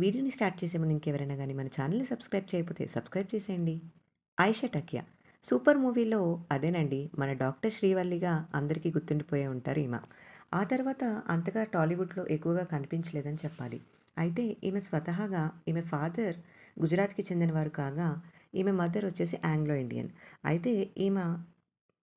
వీడియోని స్టార్ట్ చేసే ముందు ఇంకెవరైనా కానీ మన ఛానల్‌ని సబ్స్క్రైబ్ చేయకపోతే సబ్స్క్రైబ్ చేసేయండి. ఆయిషా టకియా సూపర్ మూవీలో అదేనండి మన డాక్టర్ శ్రీవల్లిగా అందరికీ గుర్తుండిపోయే ఉంటారు ఈమె. ఆ తర్వాత అంతగా టాలీవుడ్‌లో ఎక్కువగా కనిపించలేదని చెప్పాలి. అయితే ఈమె స్వతహాగా ఈమె ఫాదర్ గుజరాత్‌కి చెందినవారు కాగా, ఈమె మదర్ వచ్చేసి ఆంగ్లో ఇండియన్. అయితే ఈమె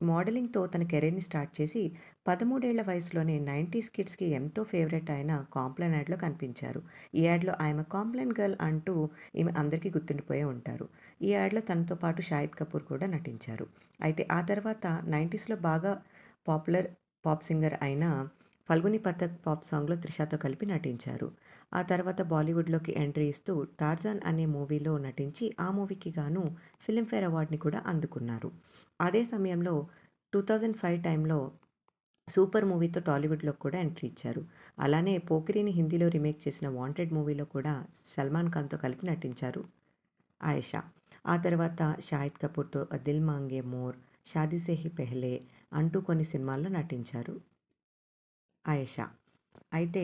మోడలింగ్‌తో తన కెరీర్‌ని స్టార్ట్ చేసి పదమూడేళ్ళ వయసులోనే 90స్ కిడ్స్‌కి ఎంతో ఫేవరెట్ అయిన కాంప్లైన్ యాడ్‌లో కనిపించారు. ఈ యాడ్‌లో ఆమె కాంప్లైన్ గర్ల్ అంటూ ఈమె అందరికీ గుర్తుండిపోయే ఉంటారు. ఈ యాడ్‌లో తనతో పాటు షాహిద్ కపూర్ కూడా నటించారు. అయితే ఆ తర్వాత 90స్‌లో బాగా పాపులర్ పాప్ సింగర్ అయిన 'ఫల్గుని పథక్' పాప్ సాంగ్‌లో త్రిషాతో కలిపి నటించారు. ఆ తర్వాత బాలీవుడ్‌లోకి ఎంట్రీ ఇస్తూ 'టార్జాన్' అనే మూవీలో నటించి ఆ మూవీకి గాను ఫిల్మ్‌ఫేర్ అవార్డుని కూడా అందుకున్నారు. అదే సమయంలో 2005 టైంలో 'సూపర్' మూవీతో టాలీవుడ్లో కూడా ఎంట్రీ ఇచ్చారు. అలానే 'పోకిరి'ని హిందీలో రీమేక్ చేసిన 'వాంటెడ్' మూవీలో కూడా సల్మాన్ ఖాన్‌తో కలిపి నటించారు ఆయేషా. ఆ తర్వాత షాహిద్ కపూర్‌తో 'దిల్ మాంగే మోర్', 'షాదీ పెహ్లే' అంటూ కొన్ని సినిమాల్లో నటించారు ఆయేషా. అయితే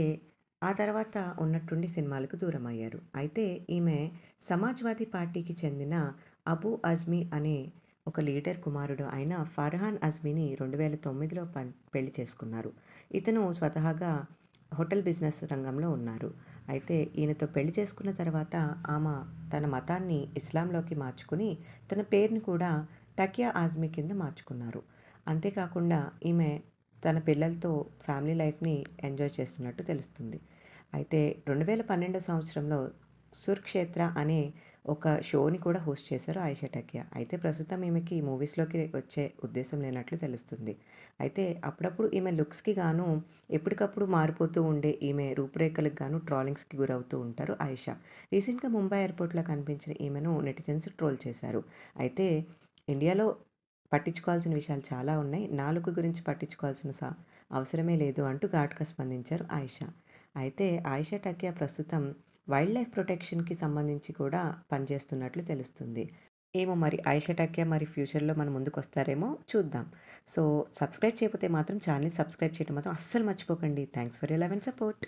ఆ తర్వాత ఉన్నట్టుండి సినిమాలకు దూరం అయ్యారు అయితే ఈమె సమాజ్‌వాదీ పార్టీకి చెందిన అబూ అజ్మీ అనే ఒక లీడర్ కుమారుడు అయిన ఫర్హాన్ అజ్మీని 2009లో పన్ పెళ్ళి చేసుకున్నారు. ఇతను స్వతహాగా హోటల్ బిజినెస్ రంగంలో ఉన్నారు. అయితే ఈయనతో పెళ్ళి చేసుకున్న తర్వాత ఆమె తన మతాన్ని ఇస్లాంలోకి మార్చుకుని తన పేరుని కూడా టకియా ఆజ్మీ కింద మార్చుకున్నారు. అంతేకాకుండా ఈమె తన పిల్లలతో ఫ్యామిలీ లైఫ్‌ని ఎంజాయ్ చేస్తున్నట్టు తెలుస్తుంది. అయితే 2012 సంవత్సరంలో 'సుర్క్షేత్ర' అనే ఒక షోని కూడా హోస్ట్ చేశారు ఆయిషా టకియా. అయితే ప్రస్తుతం ఈమెకి మూవీస్‌లోకి వచ్చే ఉద్దేశం లేనట్లు తెలుస్తుంది. అయితే అప్పుడప్పుడు ఈమె లుక్స్‌కి గాను ఎప్పటికప్పుడు మారిపోతూ ఉండే ఈమె రూపురేఖలకు గాను ట్రోలింగ్స్‌కి గురవుతూ ఉంటారు ఆయిషా రీసెంట్‌గా ముంబై ఎయిర్‌పోర్ట్‌లో కనిపించిన ఈమెను నెటిజన్స్ ట్రోల్ చేశారు. అయితే ఇండియాలో పట్టించుకోవాల్సిన విషయాలు చాలా ఉన్నాయి. నాలుగు గురించి పట్టించుకోవాల్సిన స అవసరమే లేదు అంటూ ఘాట్గా స్పందించారు ఆయిషా అయితే ఆయిషా టకియా ప్రస్తుతం వైల్డ్ లైఫ్ ప్రొటెక్షన్‌కి సంబంధించి కూడా పనిచేస్తున్నట్లు తెలుస్తుంది. ఏమో మరి ఆయేషా మరి ఫ్యూచర్‌లో మన ముందుకొస్తారేమో చూద్దాం. సో సబ్స్క్రైబ్ చేయకపోతే మాత్రం ఛానల్ సబ్స్క్రైబ్ చేయడం మాత్రం అస్సలు మర్చిపోకండి. Thanks for you love and support.